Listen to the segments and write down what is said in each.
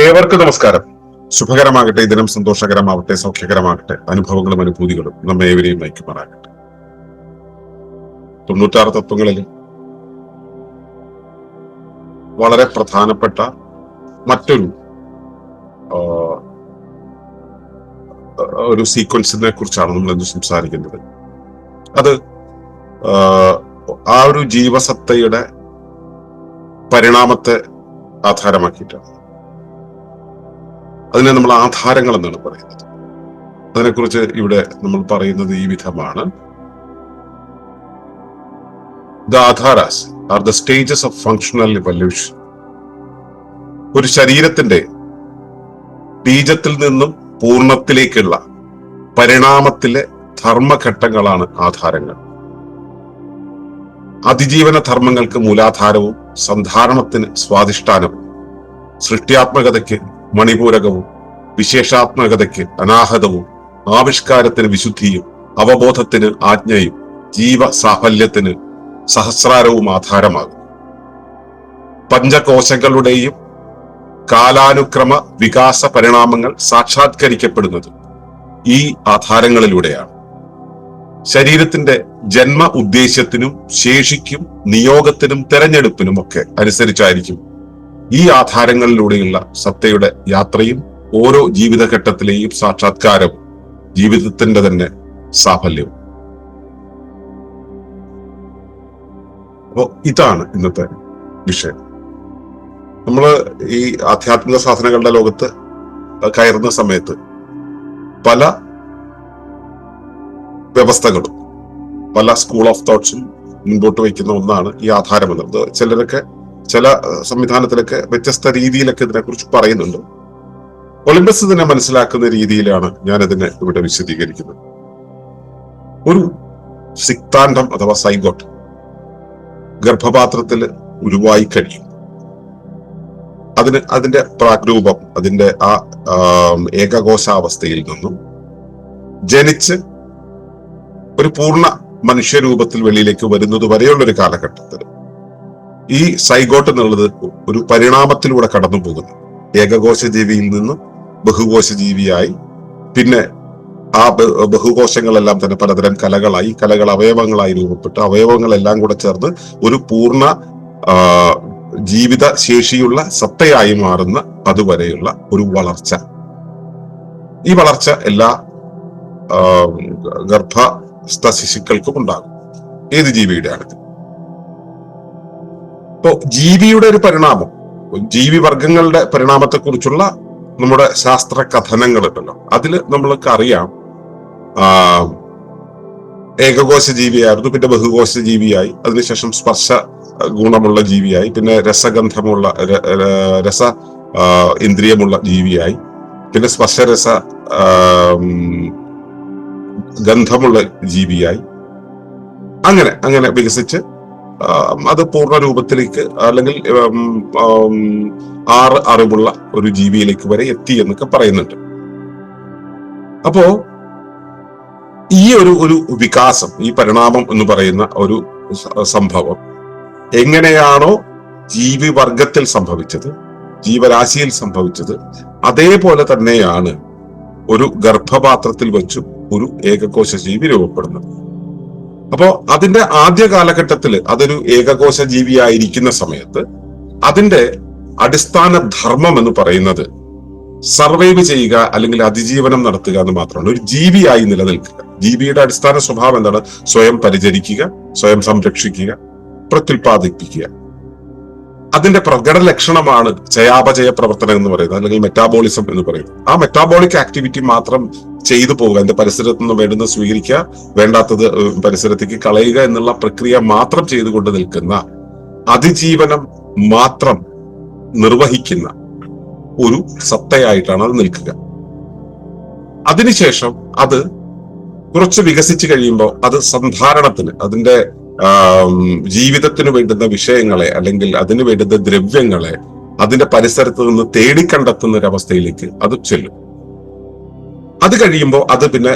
ഏവർക്കും നമസ്കാരം. ശുഭകരമാകട്ടെ ഈ ദിനം സന്തോഷകരമാവട്ടെ സൗഖ്യകരമാകട്ടെ അനുഭവങ്ങളും അനുഭൂതികളും നമ്മെ ഏവരെയും നയിക്കുമാറാകട്ടെ. തൊണ്ണൂറ്റാറ് തത്വങ്ങളിൽ വളരെ പ്രധാനപ്പെട്ട മറ്റൊരു ഒരു സീക്വൻസിനെ കുറിച്ചാണ് നമ്മൾ ഇന്ന് സംസാരിക്കുന്നത്. അത് ആ, ഒരു ജീവസത്തയുടെ പരിണാമത്തെ ആധാരമാക്കിയിട്ടാണ്. അതിനെ നമ്മൾ ആധാരങ്ങൾ എന്നാണ് പറയുന്നത്. അതിനെക്കുറിച്ച് ഇവിടെ നമ്മൾ പറയുന്നത് ഈ വിധമാണ്. The ആധാരാസ് are the stages of functional evolution. ഒരു ശരീരത്തിന്റെ ബീജത്തിൽ നിന്നും പൂർണത്തിലേക്കുള്ള പരിണാമത്തിലെ ധർമ്മഘട്ടങ്ങളാണ് ആധാരങ്ങൾ. അതിജീവന ധർമ്മങ്ങൾക്ക് മൂലാധാരവും സന്ധാരണത്തിന് സ്വാധിഷ്ഠാനവും സൃഷ്ടിയാത്മകതയ്ക്ക് മണിപൂരകവും വിശേഷാത്മകതയ്ക്ക് അനാഹതവും ആവിഷ്കാരത്തിന് വിശുദ്ധിയും അവബോധത്തിന് ആജ്ഞയും ജീവ സാഫല്യത്തിന് സഹസ്രാരവും ആധാരമാകും പഞ്ചകോശങ്ങളുടെയും കാലാനുക്രമ വികാസ പരിണാമങ്ങൾ സാക്ഷാത്കരിക്കപ്പെടുന്നത് ഈ ആധാരങ്ങളിലൂടെയാണ്. ശരീരത്തിന്റെ ജന്മ ഉദ്ദേശ്യത്തിനും ശേഷിക്കും നിയോഗത്തിനും തെരഞ്ഞെടുപ്പിനും ഒക്കെ അനുസരിച്ചായിരിക്കും ഈ ആധാരങ്ങളിലൂടെയുള്ള സത്തയുടെ യാത്രയും ഓരോ ജീവിതഘട്ടത്തിലെയും സാക്ഷാത്കാരവും ജീവിതത്തിന്റെ തന്നെ സാഫല്യവും അപ്പോ ഇതാണ് ഇന്നത്തെ വിഷയം. നമ്മൾ ഈ ആധ്യാത്മിക സാധനങ്ങളുടെ ലോകത്ത് കയറുന്ന സമയത്ത് പല വ്യവസ്ഥകളും പല സ്കൂൾ ഓഫ് തോട്ട്സും മുൻപോട്ട് വയ്ക്കുന്ന ഒന്നാണ് ഈ ആധാരം എന്നുള്ളത് ചിലരൊക്കെ ചില സംവിധാനത്തിലൊക്കെ വ്യത്യസ്ത രീതിയിലൊക്കെ ഇതിനെക്കുറിച്ച് പറയുന്നുണ്ട്. ഒളിമ്പസ് ഇതിനെ മനസ്സിലാക്കുന്ന രീതിയിലാണ് ഞാൻ ഇതിനെ ഇവിടെ വിശദീകരിക്കുന്നത്. ഒരു സിക്താന്തം അഥവാ സൈഗോട്ട് ഗർഭപാത്രത്തിൽ ഉരുവായി കഴിയും. അതിന് അതിന്റെ പ്രാഗ്രൂപം അതിന്റെ ആം, ഏകകോശാവസ്ഥയിൽ നിന്നും ജനിച്ച് ഒരു പൂർണ മനുഷ്യരൂപത്തിൽ വെളിയിലേക്ക് വരുന്നത് വരെയുള്ള ഒരു കാലഘട്ടത്തിൽ. ഈ സൈഗോട്ട് എന്നുള്ളത് ഒരു പരിണാമത്തിലൂടെ കടന്നു പോകുന്നു. ഏകകോശ ജീവിയിൽ നിന്നും ബഹുകോശ ജീവിയായി പിന്നെ ആ ബഹുകോശങ്ങളെല്ലാം തന്നെ പലതരം കലകളായി കലകൾ അവയവങ്ങളായി രൂപപ്പെട്ട് അവയവങ്ങളെല്ലാം കൂടെ ചേർന്ന് ഒരു പൂർണ ജീവിത ശേഷിയുള്ള സത്തയായി മാറുന്ന അതുവരെയുള്ള ഒരു വളർച്ച. ഈ വളർച്ച എല്ലാ ഗർഭസ്ഥ ശിശുക്കൾക്കും ഉണ്ടാകും. ഏത് ജീവിയുടെ ആണിത് ഇപ്പോ ജീവിയുടെ ഒരു പരിണാമം. ജീവി വർഗങ്ങളുടെ പരിണാമത്തെ കുറിച്ചുള്ള നമ്മുടെ ശാസ്ത്ര കഥനങ്ങൾ ഉണ്ടല്ലോ അതിൽ നമ്മൾക്ക് അറിയാം. ഏകകോശ ജീവിയായിരുന്നു പിന്നെ ബഹുകോശ ജീവിയായി. അതിനുശേഷം സ്പർശ ഗുണമുള്ള ജീവിയായി. പിന്നെ രസഗന്ധമുള്ള രസ ഇന്ദ്രിയമുള്ള ജീവിയായി. പിന്നെ സ്പർശരസ ഗന്ധമുള്ള ജീവിയായി. അങ്ങനെ അങ്ങനെ വികസിച്ച് അത് പൂർണ രൂപത്തിലേക്ക് അല്ലെങ്കിൽ ആറ് അറിവുള്ള ഒരു ജീവിയിലേക്ക് വരെ എത്തി എന്നൊക്കെ പറയുന്നുണ്ട്. അപ്പോ ഈ ഒരു ഒരു വികാസം ഈ പരിണാമം എന്ന് പറയുന്ന ഒരു സംഭവം എങ്ങനെയാണോ ജീവിവർഗത്തിൽ സംഭവിച്ചത് ജീവരാശിയിൽ സംഭവിച്ചത് അതേപോലെ തന്നെയാണ് ഒരു ഗർഭപാത്രത്തിൽ വെച്ചും ഒരു ഏകകോശ ജീവി രൂപപ്പെടുന്നത്. അപ്പോ അതിന്റെ ആദ്യ കാലഘട്ടത്തിൽ അതൊരു ഏകകോശ ജീവിയായിരിക്കുന്ന സമയത്ത് അതിന്റെ അടിസ്ഥാന ധർമ്മം എന്ന് പറയുന്നത് സർവൈവ് ചെയ്യുക അല്ലെങ്കിൽ അതിജീവനം നടത്തുക എന്ന് മാത്രമാണ്. ഒരു ജീവിയായി നിലനിൽക്കുക. ജീവിയുടെ അടിസ്ഥാന സ്വഭാവം എന്താണ്? സ്വയം പരിചരിക്കുക സ്വയം സംരക്ഷിക്കുക പ്രത്യുൽപാദിപ്പിക്കുക. അതിന്റെ പ്രകട ലക്ഷണമാണ് ചയാപചയ പ്രവർത്തനം എന്ന് പറയുന്നത് അല്ലെങ്കിൽ മെറ്റാബോളിസം എന്ന് പറയുന്നത്. ആ മെറ്റാബോളിക് ആക്ടിവിറ്റി മാത്രം ചെയ്തു പോവുക എന്റെ പരിസരത്ത് നിന്ന് വേണ്ടുന്നത് സ്വീകരിക്കുക വേണ്ടാത്തത് പരിസരത്തേക്ക് കളയുക എന്നുള്ള പ്രക്രിയ മാത്രം ചെയ്തുകൊണ്ട് നിൽക്കുന്ന അതിജീവനം മാത്രം നിർവഹിക്കുന്ന ഒരു സത്തയായിട്ടാണ് അത് നിൽക്കുക. അതിനുശേഷം അത് കുറച്ച് വികസിച്ചു കഴിയുമ്പോൾ അത് സന്ധാരണത്തിന് അതിന്റെ ജീവിതത്തിന് വേണ്ടുന്ന വിഷയങ്ങളെ അല്ലെങ്കിൽ അതിന് വേണ്ടുന്ന ദ്രവ്യങ്ങളെ അതിന്റെ പരിസരത്ത് നിന്ന് തേടിക്കണ്ടെത്തുന്ന ഒരു അവസ്ഥയിലേക്ക് അത് ചെല്ലും. അത് കഴിയുമ്പോൾ അത് പിന്നെ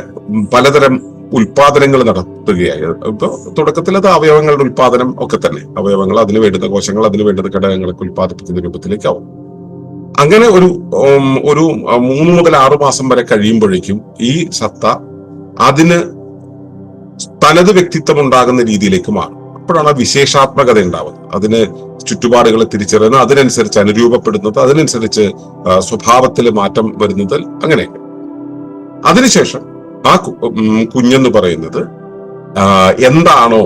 പലതരം ഉൽപാദനങ്ങൾ നടത്തുകയായി. ഇപ്പൊ തുടക്കത്തിൽ അത് അവയവങ്ങളുടെ ഉൽപാദനം ഒക്കെ തന്നെ. അവയവങ്ങൾ അതിന് വേണ്ടുന്ന കോശങ്ങൾ അതിന് വേണ്ടുന്ന ഘടകങ്ങളൊക്കെ ഉൽപ്പാദിപ്പിക്കുന്ന രൂപത്തിലേക്കാവും. അങ്ങനെ ഒരു ഒരു മൂന്ന് മുതൽ ആറു മാസം വരെ കഴിയുമ്പോഴേക്കും ഈ സത്ത അതിന് തനത് വ്യക്തിത്വം ഉണ്ടാകുന്ന രീതിയിലേക്ക് മാറും. അപ്പോഴാണ് വിശേഷാത്മകത ഉണ്ടാവുന്നത് അതിന് ചുറ്റുപാടുകളെ തിരിച്ചറിയുന്നത് അതിനനുസരിച്ച് അനുരൂപപ്പെടുന്നത് അതിനനുസരിച്ച് സ്വഭാവത്തിൽ മാറ്റം വരുന്നത് അങ്ങനെ അതിനുശേഷം ആ കുഞ്ഞെന്ന് പറയുന്നത് എന്താണോ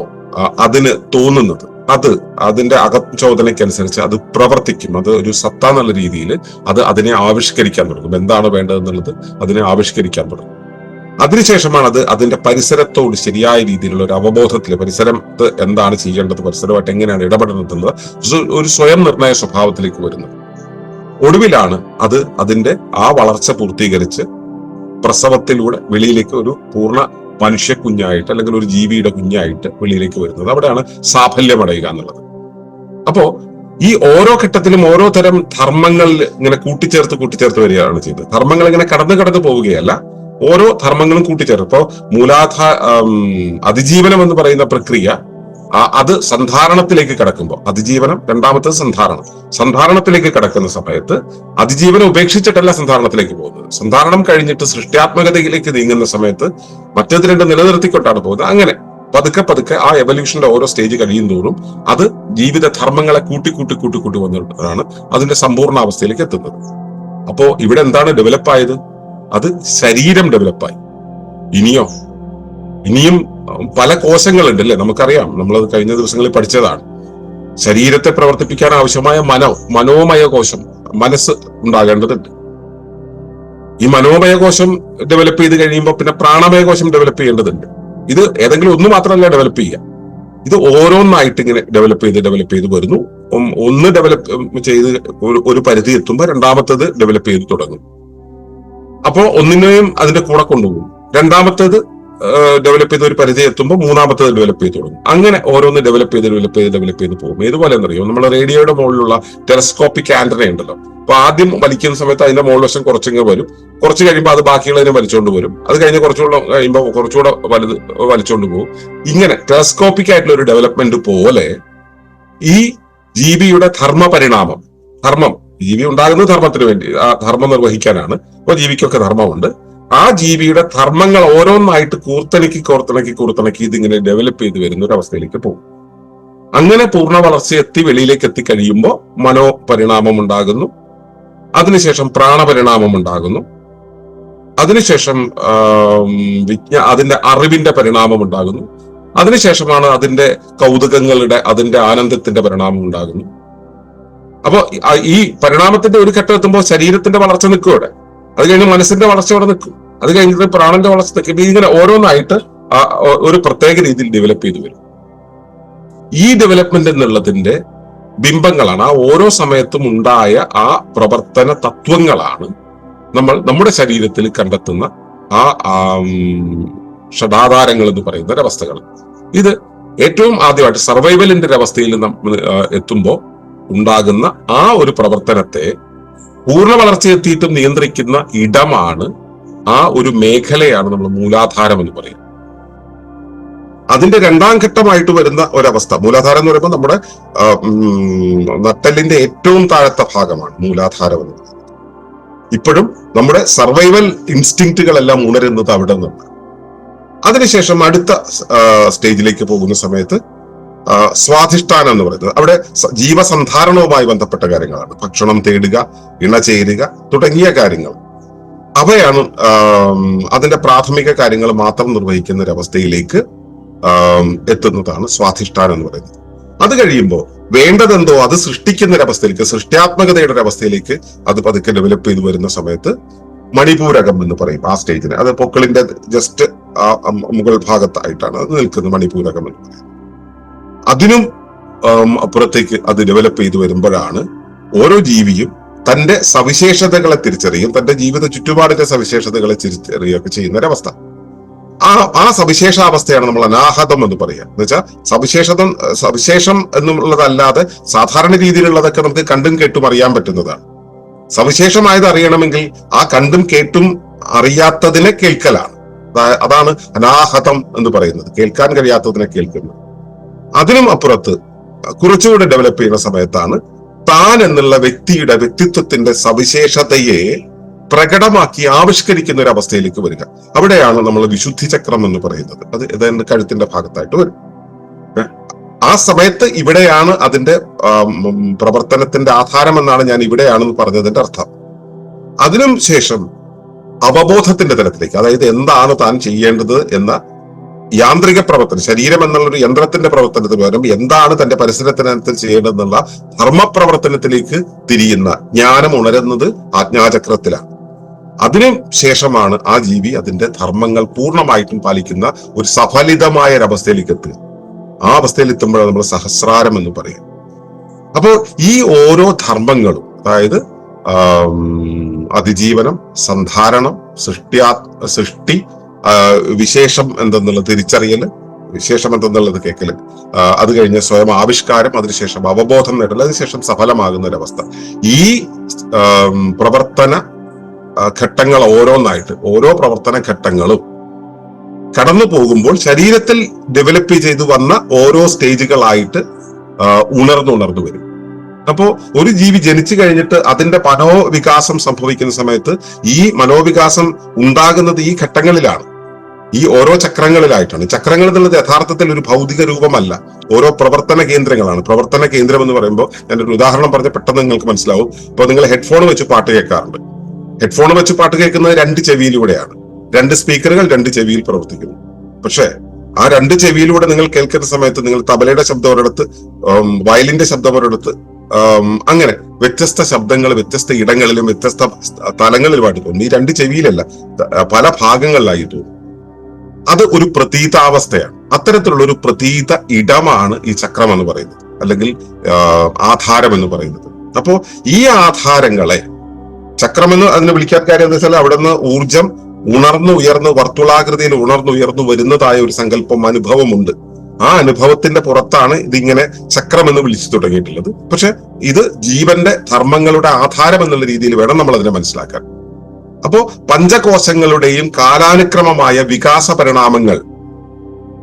അതിന് തോന്നുന്നത് അത് അതിന്റെ അകച്ചോദനയ്ക്കനുസരിച്ച് അത് പ്രവർത്തിക്കും. അത് ഒരു സത്ത എന്നുള്ള രീതിയിൽ അത് അതിനെ ആവിഷ്കരിക്കാൻ തുടങ്ങും. എന്താണ് വേണ്ടതെന്നുള്ളത് അതിനെ ആവിഷ്കരിക്കാൻ തുടങ്ങും. അതിനുശേഷമാണ് അത് അതിന്റെ പരിസരത്തോട് ശരിയായ രീതിയിലുള്ള ഒരു അവബോധത്തിൽ പരിസരത്ത് എന്താണ് ചെയ്യേണ്ടത് പരിസരമായിട്ട് എങ്ങനെയാണ് എന്നുള്ളത് ഒരു സ്വയം നിർണയ സ്വഭാവത്തിലേക്ക് വരുന്നത് ഒടുവിലാണ് അത് അതിന്റെ ആ വളർച്ച പൂർത്തീകരിച്ച് പ്രസവത്തിലൂടെ വെളിയിലേക്ക് ഒരു പൂർണ മനുഷ്യ കുഞ്ഞായിട്ട് അല്ലെങ്കിൽ ഒരു ജീവിയുടെ കുഞ്ഞായിട്ട് വെളിയിലേക്ക് വരുന്നത്. അവിടെയാണ് സാഫല്യമടയുക എന്നുള്ളത്. അപ്പോ ഈ ഓരോ ഘട്ടത്തിലും ഓരോ തരം ധർമ്മങ്ങൾ ഇങ്ങനെ കൂട്ടിച്ചേർത്ത് കൂട്ടിച്ചേർത്ത് വരികയാണ് ചെയ്തത്. ധർമ്മങ്ങൾ ഇങ്ങനെ കടന്നു കടന്നു പോവുകയല്ല. ഓരോ ധർമ്മങ്ങളും കൂട്ടിച്ചേർത്ത്. ഇപ്പോ മൂലാധാ അതിജീവനം എന്ന് പറയുന്ന പ്രക്രിയ അത് സന്ധാരണത്തിലേക്ക് കടക്കുമ്പോൾ അതിജീവനം രണ്ടാമത്തെ സന്ധാരണം. സന്ധാരണത്തിലേക്ക് കടക്കുന്ന സമയത്ത് അതിജീവനം ഉപേക്ഷിച്ചിട്ടല്ല സന്ധാരണത്തിലേക്ക് പോകുന്നത്. സന്ധാരണം കഴിഞ്ഞിട്ട് സൃഷ്ടിയാത്മകതയിലേക്ക് നീങ്ങുന്ന സമയത്ത് മറ്റേത് രണ്ട് നിലനിർത്തിക്കൊണ്ടാണ് പോകുന്നത്. അങ്ങനെ പതുക്കെ പതുക്കെ ആ എവല്യൂഷന്റെ ഓരോ സ്റ്റേജ് കഴിയും തോറും അത് ജീവിത ധർമ്മങ്ങളെ കൂട്ടി കൂട്ടി കൂട്ടി കൂട്ടി വന്നിട്ടാണ് അതിന്റെ സമ്പൂർണ അവസ്ഥയിലേക്ക് എത്തുന്നത്. അപ്പോ ഇവിടെ എന്താണ് ഡെവലപ്പ് ആയത്? അത് ശരീരം ഡെവലപ്പായി ഇനിയോ ഇനിയും പല കോശങ്ങളുണ്ട് അല്ലേ? നമുക്കറിയാം നമ്മളത് കഴിഞ്ഞ ദിവസങ്ങളിൽ പഠിച്ചതാണ്. ശരീരത്തെ പ്രവർത്തിപ്പിക്കാൻ ആവശ്യമായ മനോ മനോമയ കോശം മനസ്സ് ഉണ്ടാകേണ്ടതുണ്ട്. ഈ മനോമയ കോശം ഡെവലപ്പ് ചെയ്ത് കഴിയുമ്പോൾ പിന്നെ പ്രാണമയ കോശം ഡെവലപ്പ് ചെയ്യേണ്ടതുണ്ട്. ഇത് ഏതെങ്കിലും ഒന്ന് മാത്രമല്ല ഡെവലപ്പ് ചെയ്യുക. ഇത് ഓരോന്നായിട്ട് ഇങ്ങനെ ഡെവലപ്പ് ചെയ്ത് ഡെവലപ്പ് ചെയ്ത് വരുന്നു. ഒന്ന് ഡെവലപ്പ് ചെയ്ത് ഒരു പരിധി എത്തുമ്പോൾ രണ്ടാമത്തത് ഡെവലപ്പ് ചെയ്ത് തുടങ്ങും. അപ്പോ ഒന്നിനെയും അതിന്റെ കൂടെ കൊണ്ടുപോകും. രണ്ടാമത്തേത് ഡെവലപ്പ് ചെയ്ത ഒരു പരിധി എത്തുമ്പോൾ മൂന്നാമത്തേത് ഡെവലപ്പ് ചെയ്ത് തുടങ്ങും. അങ്ങനെ ഓരോന്ന് ഡെവലപ്പ് ചെയ്ത് ഡെവലപ്പ് ചെയ്ത് ഡെവലപ്പ് ചെയ്ത് പോകും. ഏതുപോലെ എന്നറിയോ നമ്മൾ റേഡിയോയുടെ മുകളിലുള്ള ടെലസ്കോപ്പിക് ആന്റണ ഉണ്ടല്ലോ. അപ്പൊ ആദ്യം വലിക്കുന്ന സമയത്ത് അതിന്റെ മുകൾ വശം വരും. കുറച്ച് കഴിയുമ്പോൾ അത് ബാക്കിയുള്ളതിനെ വലിച്ചുകൊണ്ട് വരും. അത് കഴിഞ്ഞ് കുറച്ചുകൂടെ കഴിയുമ്പോൾ കുറച്ചുകൂടെ വലുത് വലിച്ചുകൊണ്ട് പോകും. ഇങ്ങനെ ടെലസ്കോപ്പിക് ആയിട്ടുള്ള ഒരു ഡെവലപ്മെന്റ് പോലെ ഈ ജീവിയുടെ ധർമ്മ പരിണാമം ധർമ്മം ജീവി ഉണ്ടാകുന്നത് ധർമ്മത്തിന് വേണ്ടി ആ ധർമ്മം നിർവഹിക്കാനാണ്. അപ്പൊ ജീവിക്കൊക്കെ ധർമ്മമുണ്ട്. ആ ജീവിയുടെ ധർമ്മങ്ങൾ ഓരോന്നായിട്ട് കൂർത്തിണക്കി കോർത്തിണക്കി കൂർത്തിണക്കി ഇതിങ്ങനെ ഡെവലപ്പ് ചെയ്ത് വരുന്ന ഒരു അവസ്ഥയിലേക്ക് പോകും. അങ്ങനെ പൂർണ വളർച്ച എത്തി വെളിയിലേക്ക് എത്തി കഴിയുമ്പോൾ മനോ പരിണാമം ഉണ്ടാകുന്നു. അതിനുശേഷം പ്രാണപരിണാമം ഉണ്ടാകുന്നു. അതിനുശേഷം വിജ്ഞ അതിന്റെ അറിവിന്റെ പരിണാമം ഉണ്ടാകുന്നു. അതിനുശേഷമാണ് അതിന്റെ കൗതുകങ്ങളുടെ അതിന്റെ ആനന്ദത്തിന്റെ പരിണാമം ഉണ്ടാകുന്നു. അപ്പൊ ഈ- പരിണാമത്തിന്റെ ഒരു ഘട്ടം എത്തുമ്പോൾ ശരീരത്തിന്റെ വളർച്ച നിൽക്കും അവിടെ. അത് കഴിഞ്ഞ് മനസ്സിന്റെ വളർച്ച അവിടെ നിൽക്കും. അത് കഴിഞ്ഞിട്ട് പ്രാണന്റെ വളർച്ച നിൽക്കും. ഇങ്ങനെ ഓരോന്നായിട്ട് ഒരു പ്രത്യേക രീതിയിൽ ഡെവലപ്പ് ചെയ്തു വരും. ഈ ഡെവലപ്മെന്റ് എന്നുള്ളതിന്റെ ബിംബങ്ങളാണ് ആ ഓരോ സമയത്തും ഉണ്ടായ ആ പ്രവർത്തന തത്വങ്ങളാണ് നമ്മൾ നമ്മുടെ ശരീരത്തിൽ കണ്ടെത്തുന്ന ആ ഷടാധാരങ്ങൾ എന്ന് പറയുന്ന ഒരവസ്ഥകൾ. ഇത് ഏറ്റവും ആദ്യമായിട്ട് സർവൈവലിന്റെ ഒരു അവസ്ഥയിൽ നമ്മൾ എത്തുമ്പോൾ ഉണ്ടാകുന്ന ആ ഒരു പ്രവർത്തനത്തെ പൂർണ വളർച്ചയെത്തിയിട്ടും നിയന്ത്രിക്കുന്ന ഇടമാണ് ആ ഒരു മേഖലയാണ് നമ്മൾ മൂലാധാരം എന്ന് പറയുന്നത്. അതിന്റെ രണ്ടാം ഘട്ടമായിട്ട് വരുന്ന ഒരവസ്ഥ മൂലാധാരം എന്ന് പറയുമ്പോൾ നമ്മുടെ നട്ടലിന്റെ ഏറ്റവും താഴത്തെ ഭാഗമാണ് മൂലാധാരം എന്ന് പറയുന്നത്. ഇപ്പോഴും നമ്മുടെ സർവൈവൽ ഇൻസ്റ്റിങ്റ്റുകളെല്ലാം ഉണരുന്നത് അവിടെ നിന്നാണ്. അതിനുശേഷം അടുത്ത സ്റ്റേജിലേക്ക് പോകുന്ന സമയത്ത് സ്വാധിഷ്ഠാനം എന്ന് പറയുന്നത്. അവിടെ ജീവസന്ധാരണവുമായി ബന്ധപ്പെട്ട കാര്യങ്ങളാണ്. ഭക്ഷണം തേടുക ഇണ ചേരുക തുടങ്ങിയ കാര്യങ്ങൾ. അവയാണ് അതിന്റെ പ്രാഥമിക കാര്യങ്ങൾ മാത്രം നിർവഹിക്കുന്ന ഒരവസ്ഥയിലേക്ക് എത്തുന്നതാണ് സ്വാധിഷ്ഠാനം എന്ന് പറയുന്നത്. അത് കഴിയുമ്പോൾ വേണ്ടതെന്തോ അത് സൃഷ്ടിക്കുന്ന ഒരവസ്ഥയിലേക്ക് സൃഷ്ടാത്മകതയുടെ ഒരു അവസ്ഥയിലേക്ക് അത് പതുക്കെ ഡെവലപ്പ് ചെയ്തു വരുന്ന സമയത്ത് മണിപൂരകം എന്ന് പറയും ആ സ്റ്റേജിന് അത് പൊക്കിളിന്റെ ജസ്റ്റ് മുകൾ ഭാഗത്തായിട്ടാണ് അത് നിൽക്കുന്നത് മണിപൂരകം എന്ന് പറയുന്നത്. അതിനും അപ്പുറത്തേക്ക് അത് ഡെവലപ്പ് ചെയ്തു വരുമ്പോഴാണ് ഓരോ ജീവിയും തന്റെ സവിശേഷതകളെ തിരിച്ചറിയും തന്റെ ജീവിത ചുറ്റുപാടിന്റെ സവിശേഷതകളെ തിരിച്ചറിയുകയൊക്കെ ചെയ്യുന്ന ഒരവസ്ഥ ആ ആ സവിശേഷ അവസ്ഥയാണ് നമ്മൾ അനാഹതം എന്ന് പറയുക എന്ന് വെച്ചാൽ സവിശേഷതം സവിശേഷം എന്നുള്ളതല്ലാതെ സാധാരണ രീതിയിലുള്ളതൊക്കെ നമുക്ക് കണ്ടും കേട്ടും അറിയാൻ പറ്റുന്നതാണ്. സവിശേഷമായത് അറിയണമെങ്കിൽ ആ കണ്ടും കേട്ടും അറിയാത്തതിനെ കേൾക്കലാണ്. അതാണ് അനാഹതം എന്ന് പറയുന്നത്. കേൾക്കാൻ കഴിയാത്തതിനെ കേൾക്കുന്നത്. അതിനും അപ്പുറത്ത് കുറച്ചുകൂടെ ഡെവലപ്പ് ചെയ്യുന്ന സമയത്താണ് താൻ എന്നുള്ള വ്യക്തിയുടെ വ്യക്തിത്വത്തിന്റെ സവിശേഷതയെ പ്രകടമാക്കി ആവിഷ്കരിക്കുന്ന ഒരു അവസ്ഥയിലേക്ക് വരിക. അവിടെയാണ് നമ്മൾ വിശുദ്ധി ചക്രം എന്ന് പറയുന്നത്. അത് ഇതിന്റെ കഴുത്തിന്റെ ഭാഗത്തായിട്ട് വരും. ആ സമയത്ത് ഇവിടെയാണ് അതിന്റെ പ്രവർത്തനത്തിന്റെ ആധാരം എന്നാണ് ഞാൻ ഇവിടെയാണെന്ന് പറഞ്ഞതിന്റെ അർത്ഥം. അതിനും ശേഷം അവബോധത്തിന്റെ തലത്തിലേക്ക് അതായത് എന്താണ് താൻ ചെയ്യേണ്ടത് എന്ന യാന്ത്രിക പ്രവർത്തനം ശരീരം എന്നുള്ള ഒരു യന്ത്രത്തിന്റെ പ്രവർത്തനത്തിന് പകരം എന്താണ് തന്റെ പരിസരത്തിനകത്ത് ചെയ്യേണ്ടതെന്നുള്ള ധർമ്മപ്രവർത്തനത്തിലേക്ക് തിരിയുന്ന ജ്ഞാനം ഉണരുന്നത് ആജ്ഞാചക്രത്തിലാണ്. അതിനു ശേഷമാണ് ആ ജീവി അതിന്റെ ധർമ്മങ്ങൾ പൂർണമായിട്ടും പാലിക്കുന്ന ഒരു സഫലിതമായ ഒരു അവസ്ഥയിലേക്ക് എത്തുക ആ അവസ്ഥയിൽ എത്തുമ്പോഴാണ് നമ്മൾ സഹസ്രാരം എന്ന് പറയും അപ്പോൾ ഈ ഓരോ ധർമ്മങ്ങളും അതായത് അതിജീവനം സന്ധാരണം സൃഷ്ടിയാ സൃഷ്ടി വിശേഷം എന്തെന്നുള്ള തിരിച്ചറിയൽ വിശേഷം എന്തെന്നുള്ളത് കേൾക്കൽ അത് കഴിഞ്ഞ് സ്വയം ആവിഷ്കാരം അതിനുശേഷം അവബോധം നേടൽ അതിനുശേഷം സഫലമാകുന്ന ഒരവസ്ഥ ഈ പ്രവർത്തന ഘട്ടങ്ങൾ ഓരോന്നായിട്ട് ഓരോ പ്രവർത്തന ഘട്ടങ്ങളും കടന്നു പോകുമ്പോൾ ശരീരത്തിൽ ഡെവലപ്പ് ചെയ്തു വന്ന ഓരോ സ്റ്റേജുകളായിട്ട് ഉണർന്നു ഉണർന്നു വരും. അപ്പോ ഒരു ജീവി ജനിച്ചു കഴിഞ്ഞിട്ട് അതിന്റെ മനോവികാസം സംഭവിക്കുന്ന സമയത്ത് ഈ മനോവികാസം ഉണ്ടാകുന്നത് ഈ ഘട്ടങ്ങളിലാണ്. ഈ ഓരോ ചക്രങ്ങളിലായിട്ടാണ്. ചക്രങ്ങൾ എന്നുള്ളത് യഥാർത്ഥത്തിൽ ഒരു ഭൗതിക രൂപമല്ല. ഓരോ പ്രവർത്തന കേന്ദ്രങ്ങളാണ്. പ്രവർത്തന കേന്ദ്രം എന്ന് പറയുമ്പോൾ ഞാൻ ഒരു ഉദാഹരണം പറഞ്ഞ പെട്ടെന്ന് നിങ്ങൾക്ക് മനസ്സിലാവും. ഇപ്പൊ നിങ്ങൾ ഹെഡ്ഫോൺ വെച്ച് പാട്ട് കേൾക്കാറുണ്ട്. ഹെഡ്ഫോൺ വെച്ച് പാട്ട് കേൾക്കുന്നത് രണ്ട് ചെവിയിലൂടെയാണ്. രണ്ട് സ്പീക്കറുകൾ രണ്ട് ചെവിയിൽ പ്രവർത്തിക്കുന്നു. പക്ഷേ ആ രണ്ട് ചെവിയിലൂടെ നിങ്ങൾ കേൾക്കുന്ന സമയത്ത് നിങ്ങൾ തബലയുടെ ശബ്ദം ഒരിടത്ത് വയലിന്റെ ശബ്ദം ഒരിടത്ത് അങ്ങനെ വ്യത്യസ്ത ശബ്ദങ്ങൾ വ്യത്യസ്ത ഇടങ്ങളിലും വ്യത്യസ്ത തലങ്ങളിലുമായിട്ട് തോന്നും ഈ രണ്ട് ചെവിയിലല്ല പല ഭാഗങ്ങളിലായി തോന്നും. അത് ഒരു പ്രതീതാവസ്ഥയാണ്. അത്തരത്തിലുള്ള ഒരു പ്രതീത ഇടമാണ് ഈ ചക്രം എന്ന് പറയുന്നത്. അല്ലെങ്കിൽ ആധാരം എന്ന് പറയുന്നത്. അപ്പോ ഈ ആധാരങ്ങളെ ചക്രം എന്ന് അതിനെ വിളിക്കാൻ കാര്യം എന്ന് വെച്ചാൽ അവിടെ നിന്ന് ഊർജം ഉണർന്നു ഉയർന്നു വർത്തുളാകൃതിയിൽ ഉണർന്നു ഉയർന്നു വരുന്നതായ ഒരു സങ്കല്പം അനുഭവമുണ്ട്. ആ അനുഭവത്തിന്റെ പുറത്താണ് ഇതിങ്ങനെ ചക്രം എന്ന് വിളിച്ചു തുടങ്ങിയിട്ടുള്ളത്. പക്ഷെ ഇത് ജീവന്റെ ധർമ്മങ്ങളുടെ ആധാരം എന്നുള്ള രീതിയിൽ വേണം നമ്മൾ അതിനെ മനസ്സിലാക്കാൻ. അപ്പോ പഞ്ചകോശങ്ങളുടെയും കാലാനുക്രമമായ വികാസ പരിണാമങ്ങൾ.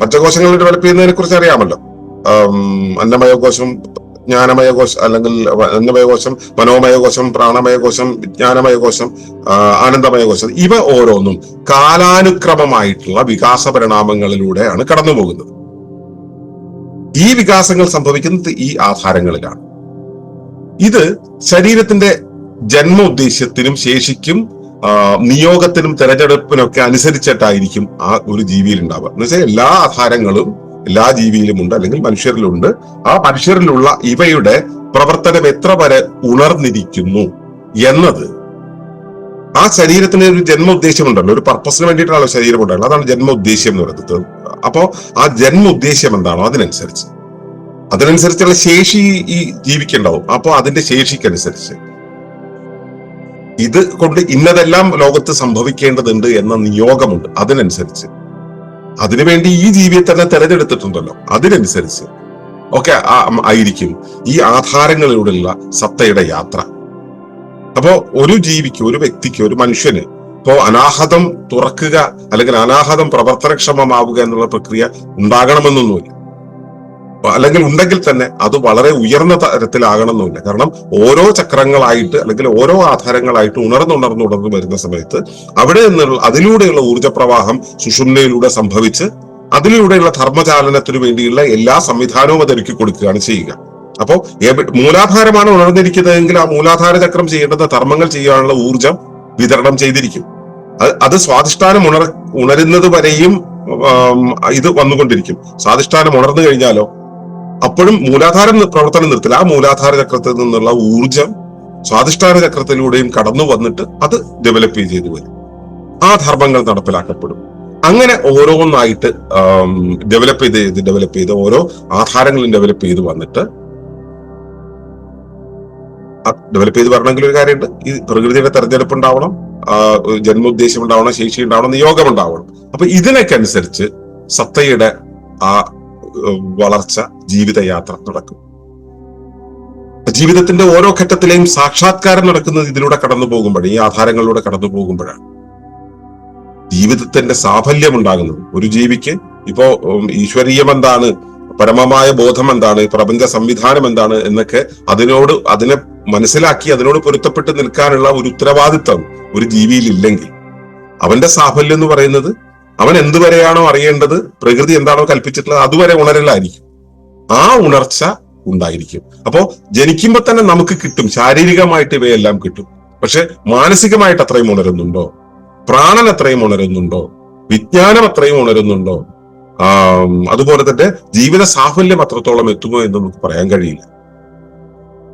പഞ്ചകോശങ്ങൾ ഡെവലപ്പ് ചെയ്യുന്നതിനെ കുറിച്ച് അറിയാമല്ലോ അന്നമയകോശം ജ്ഞാനമയകോശം അല്ലെങ്കിൽ അന്നമയകോശം മനോമയകോശം പ്രാണമയകോശം വിജ്ഞാനമയകോശം ആനന്ദമയകോശം ഇവ ഓരോന്നും കാലാനുക്രമമായിട്ടുള്ള വികാസ പരിണാമങ്ങളിലൂടെയാണ് കടന്നു പോകുന്നത് ഈ വികാസങ്ങൾ സംഭവിക്കുന്നത് ഈ ആധാരങ്ങളിലാണ്. ഇത് ശരീരത്തിന്റെ ജന്മ ഉദ്ദേശ്യത്തിനും ശേഷിക്കും നിയോഗത്തിനും തെരഞ്ഞെടുപ്പിനൊക്കെ അനുസരിച്ചിട്ടായിരിക്കും ആ ഒരു ജീവിയിൽ ഉണ്ടാവുക. എന്ന് വെച്ചാൽ എല്ലാ ആധാരങ്ങളും എല്ലാ ജീവിയിലുമുണ്ട് അല്ലെങ്കിൽ മനുഷ്യരിലുണ്ട്. ആ മനുഷ്യരിലുള്ള ഇവയുടെ പ്രവർത്തനം എത്ര വരെ ഉണർന്നിരിക്കുന്നു എന്നത് ആ ശരീരത്തിന് ഒരു ജന്മ ഉണ്ടല്ലോ ഒരു പർപ്പസിന് വേണ്ടിയിട്ടാണല്ലോ ശരീരം ഉണ്ടല്ലോ അതാണ് ജന്മ ഉദ്ദേശ്യം എന്ന് പറയുന്നത്. അപ്പോ ആ ജന്മ ഉദ്ദേശ്യം എന്താണോ അതിനനുസരിച്ച്. അതിനനുസരിച്ചുള്ള ശേഷി ഈ ജീവിക്കുണ്ടാവും അപ്പോ അതിന്റെ ശേഷിക്കനുസരിച്ച്. ഇത് കൊണ്ട് ഇന്നതെല്ലാം ലോകത്ത് സംഭവിക്കേണ്ടതുണ്ട് എന്ന നിയോഗമുണ്ട്. അതിനനുസരിച്ച്. അതിനുവേണ്ടി ഈ ജീവിയെ തന്നെ തെരഞ്ഞെടുത്തിട്ടുണ്ടല്ലോ. അതിനനുസരിച്ച്. ഒക്കെ ആയിരിക്കും ഈ ആധാരങ്ങളിലൂടെയുള്ള സത്തയുടെ യാത്ര. അപ്പോ ഒരു ജീവിക്ക് ഒരു വ്യക്തിക്ക് ഒരു മനുഷ്യന് ഇപ്പോ അനാഹതം തുറക്കുക അല്ലെങ്കിൽ അനാഹതം പ്രവർത്തനക്ഷമമാവുക എന്നുള്ള പ്രക്രിയ ഉണ്ടാകണമെന്നൊന്നുമില്ല. അല്ലെങ്കിൽ ഉണ്ടെങ്കിൽ തന്നെ അത് വളരെ ഉയർന്ന തരത്തിലാകണമെന്നില്ല. കാരണം ഓരോ ചക്രങ്ങളായിട്ട് അല്ലെങ്കിൽ ഓരോ ആധാരങ്ങളായിട്ട് ഉണർന്നുണർന്നു ഉണർന്നു വരുന്ന സമയത്ത് അവിടെ നിന്നുള്ള അതിലൂടെയുള്ള ഊർജ പ്രവാഹം സുഷുമ്നയിലൂടെ സംഭവിച്ച് അതിലൂടെയുള്ള ധർമ്മചാലനത്തിനു വേണ്ടിയുള്ള എല്ലാ സംവിധാനവും അത് ഒരുക്കി കൊടുക്കുകയാണ് ചെയ്യുക. അപ്പോൾ മൂലാധാരമാണ് ഉണർന്നിരിക്കുന്നതെങ്കിൽ ആ മൂലാധാര ചക്രം ചെയ്യേണ്ടുന്ന ധർമ്മങ്ങൾ ചെയ്യാനുള്ള ഊർജം വിതരണം ചെയ്തിരിക്കും. അത് സ്വാധിഷ്ഠാനം ഉണർ ഉണരുന്നത് വരെയും ഇത് വന്നുകൊണ്ടിരിക്കും. സ്വാധിഷ്ഠാനം ഉണർന്നു കഴിഞ്ഞാലോ അപ്പോഴും മൂലാധാരം പ്രവർത്തനം നിർത്തില്ല. ആ മൂലാധാര ചക്രത്തിൽ നിന്നുള്ള ഊർജം സ്വാധിഷ്ഠാന ചക്രത്തിലൂടെയും കടന്നു വന്നിട്ട് അത് ഡെവലപ്പ് ചെയ്ത് വരും. ആ ധർമ്മങ്ങൾ നടപ്പിലാക്കപ്പെടും. അങ്ങനെ ഓരോന്നായിട്ട് ഡെവലപ്പ് ചെയ്ത് ചെയ്ത് ഡെവലപ്പ് ചെയ്ത് ഓരോ ആധാരങ്ങളും ഡെവലപ്പ് ചെയ്ത് വന്നിട്ട് ഡെവലപ്പ് ചെയ്ത് വരണമെങ്കിൽ ഒരു കാര്യമുണ്ട്. ഈ പ്രകൃതിയുടെ തെരഞ്ഞെടുപ്പ് ഉണ്ടാവണം ജന്മോദ്ദേശം ഉണ്ടാവണം ശേഷി ഉണ്ടാവണം നിയോഗം ഉണ്ടാവണം. അപ്പൊ ഇതിനൊക്കെ അനുസരിച്ച് സത്തയുടെ ആ വളർച്ച ജീവിതയാത്ര നടക്കും. ജീവിതത്തിന്റെ ഓരോ ഘട്ടത്തിലെയും സാക്ഷാത്കാരം നടക്കുന്നത് ഇതിലൂടെ കടന്നു പോകുമ്പോഴേ ഈ ആധാരങ്ങളിലൂടെ കടന്നു പോകുമ്പോഴാണ്. ജീവിതത്തിന്റെ സാഫല്യം ഉണ്ടാകുന്നത്. ഒരു ജീവിക്ക് ഇപ്പോ ഈശ്വരീയം എന്താണ് പരമമായ ബോധം എന്താണ് പ്രപഞ്ച സംവിധാനം എന്താണ് എന്നൊക്കെ അതിനോട് അതിനെ മനസ്സിലാക്കി അതിനോട് പൊരുത്തപ്പെട്ട് നിൽക്കാനുള്ള ഒരു ഉത്തരവാദിത്വം ഒരു ജീവിയിൽ ഇല്ലെങ്കിൽ അവന്റെ സാഫല്യം എന്ന് പറയുന്നത് അവൻ എന്തുവരെയാണോ അറിയേണ്ടത് പ്രകൃതി എന്താണോ കൽപ്പിച്ചിട്ടുള്ളത് അതുവരെ ഉണരലായിരിക്കും. ആ ഉണർച്ച ഉണ്ടായിരിക്കും. അപ്പോ ജനിക്കുമ്പോൾ തന്നെ നമുക്ക് കിട്ടും ശാരീരികമായിട്ട് ഇവയെല്ലാം കിട്ടും. പക്ഷെ മാനസികമായിട്ട് അത്രയും ഉണരുന്നുണ്ടോ? പ്രാണൻ അത്രയും ഉണരുന്നുണ്ടോ? വിജ്ഞാനം അത്രയും ഉണരുന്നുണ്ടോ? അതുപോലെ തന്നെ ജീവിത സാഫല്യം അത്രത്തോളം എത്തുമോ എന്ന് നമുക്ക് പറയാൻ കഴിയില്ല.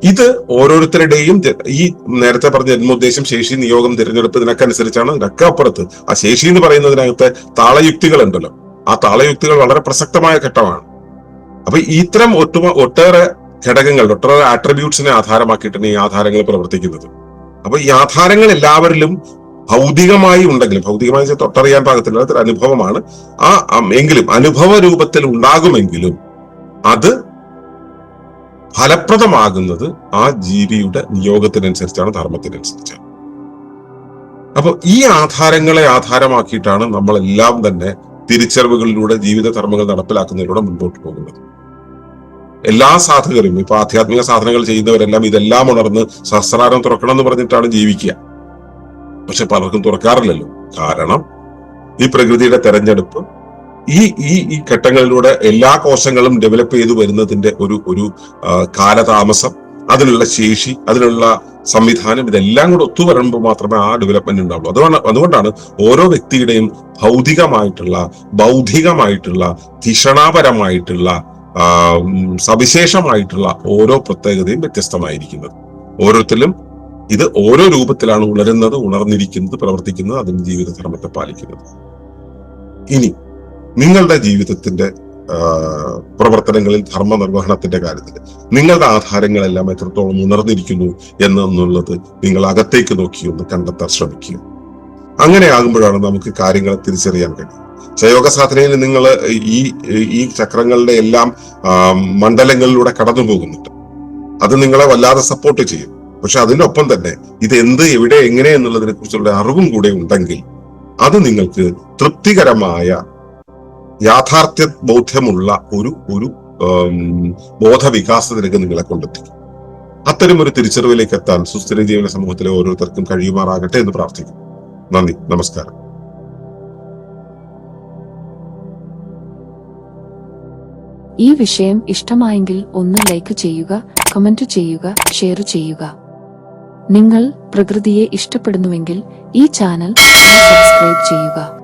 ഇത് ഓരോരുത്തരുടെയും ഈ നേരത്തെ പറഞ്ഞ ജന്മോദ്ദേശം ശേഷി നിയോഗം തിരഞ്ഞെടുപ്പ് ഇതിനൊക്കെ അനുസരിച്ചാണ് ഇതിനൊക്കെ അപ്പുറത്ത് ആ ശേഷി എന്ന് പറയുന്നതിനകത്ത് താളയുക്തികൾ ഉണ്ടല്ലോ ആ താളയുക്തികൾ വളരെ പ്രസക്തമായ ഘട്ടമാണ്. അപ്പൊ ഇത്തരം ഒട്ടുമ ഒട്ടേറെ ഘടകങ്ങൾ ഒട്ടേറെ ആട്രിബ്യൂട്ട്സിനെ ആധാരമാക്കിയിട്ടാണ് ഈ ആധാരങ്ങൾ പ്രവർത്തിക്കുന്നത്. അപ്പൊ ഈ ആധാരങ്ങൾ എല്ലാവരിലും ഭൗതികമായി ഉണ്ടെങ്കിലും ഭൗതികമായി തൊട്ടറിയാൻ പാകത്തിലുള്ള അനുഭവമാണ്. ആ എങ്കിലും അനുഭവ രൂപത്തിൽ ഉണ്ടാകുമെങ്കിലും അത് ഫലപ്രദമാകുന്നത് ആ ജീവിയുടെ നിയോഗത്തിനനുസരിച്ചാണ് ധർമ്മത്തിനനുസരിച്ചാണ്. അപ്പൊ ഈ ആധാരങ്ങളെ ആധാരമാക്കിയിട്ടാണ് നമ്മളെല്ലാം തന്നെ തിരിച്ചറിവുകളിലൂടെ ജീവിത ധർമ്മങ്ങൾ നടപ്പിലാക്കുന്നതിലൂടെ മുൻപോട്ട് പോകുന്നത്. എല്ലാ സാധകരും ഇപ്പൊ ആധ്യാത്മിക സാധനങ്ങൾ ചെയ്യുന്നവരെല്ലാം ഇതെല്ലാം ഉണർന്ന് സഹസ്രാരം തുറക്കണം എന്ന് പറഞ്ഞിട്ടാണ് ജീവിക്കുക. പക്ഷെ പലർക്കും തുറക്കാറില്ലല്ലോ. കാരണം ഈ പ്രകൃതിയുടെ തെരഞ്ഞെടുപ്പ് ഈ ഈ ഈ ഘട്ടങ്ങളിലൂടെ എല്ലാ കോശങ്ങളും ഡെവലപ്പ് ചെയ്തു വരുന്നതിന്റെ ഒരു ഒരു കാലതാമസം അതിനുള്ള ശേഷി അതിനുള്ള സംവിധാനം ഇതെല്ലാം കൂടെ ഒത്തുവരുമ്പോൾ മാത്രമേ ആ ഡെവലപ്മെന്റ് ഉണ്ടാവുള്ളൂ. അതുകൊണ്ട് അതുകൊണ്ടാണ് ഓരോ വ്യക്തിയുടെയും ഭൗതികമായിട്ടുള്ള ബൗദ്ധികമായിട്ടുള്ള ധിഷണാപരമായിട്ടുള്ള സവിശേഷമായിട്ടുള്ള ഓരോ പ്രത്യേകതയും വ്യത്യസ്തമായിരിക്കുന്നത്. ഓരോരുത്തരിലും ഇത് ഓരോ രൂപത്തിലാണ് ഉണരുന്നത് ഉണർന്നിരിക്കുന്നത് പ്രവർത്തിക്കുന്നത് അതിന്റെ ജീവിതധർമ്മത്തെ പാലിക്കുന്നത്. ഇനി നിങ്ങളുടെ ജീവിതത്തിന്റെ പ്രവർത്തനങ്ങളിൽ ധർമ്മ നിർവഹണത്തിന്റെ കാര്യത്തിൽ നിങ്ങളുടെ ആധാരങ്ങളെല്ലാം എത്രത്തോളം ഉണർന്നിരിക്കുന്നു എന്നുള്ളത് നിങ്ങൾ അകത്തേക്ക് നോക്കി ഒന്ന് കണ്ടെത്താൻ ശ്രമിക്കുക. അങ്ങനെ ആകുമ്പോഴാണ് നമുക്ക് കാര്യങ്ങളെ തിരിച്ചറിയാൻ കഴിയും ക്ഷയോഗ സാധനയിൽ നിങ്ങൾ ഈ ഈ ചക്രങ്ങളുടെ എല്ലാം മണ്ഡലങ്ങളിലൂടെ കടന്നു പോകുന്നുണ്ട്. അത് നിങ്ങളെ വല്ലാതെ സപ്പോർട്ട് ചെയ്യും. പക്ഷെ അതിനൊപ്പം തന്നെ ഇത് എന്ത് എവിടെ എങ്ങനെ എന്നുള്ളതിനെ കുറിച്ചുള്ള അറിവും കൂടെ ഉണ്ടെങ്കിൽ അത് നിങ്ങൾക്ക് തൃപ്തികരമായ യാഥാർത്ഥ്യ ബോധ്യമുള്ള ഒരു ഒരു ബോധവികാസത്തിലേക്ക് നിങ്ങളെ കൊണ്ടെത്തിക്കും. അത്തരം ഒരു തിരിച്ചറിവിലേക്ക് എത്താൻ സുസ്ഥിര ജീവന സമൂഹത്തിലെ ഓരോരുത്തർക്കും കഴിയുമാറാകട്ടെ എന്ന് പ്രാർത്ഥിക്കുന്നു. നന്ദി. നമസ്കാരം. ഈ വിഷയം ഇഷ്ടമായെങ്കിൽ ഒന്ന് ലൈക്ക് ചെയ്യുക കമന്റ് ചെയ്യുക ഷെയർ ചെയ്യുക. നിങ്ങൾ പ്രകൃതിയെ ഇഷ്ടപ്പെടുന്നുവെങ്കിൽ ഈ ചാനൽ സബ്സ്ക്രൈബ് ചെയ്യുക.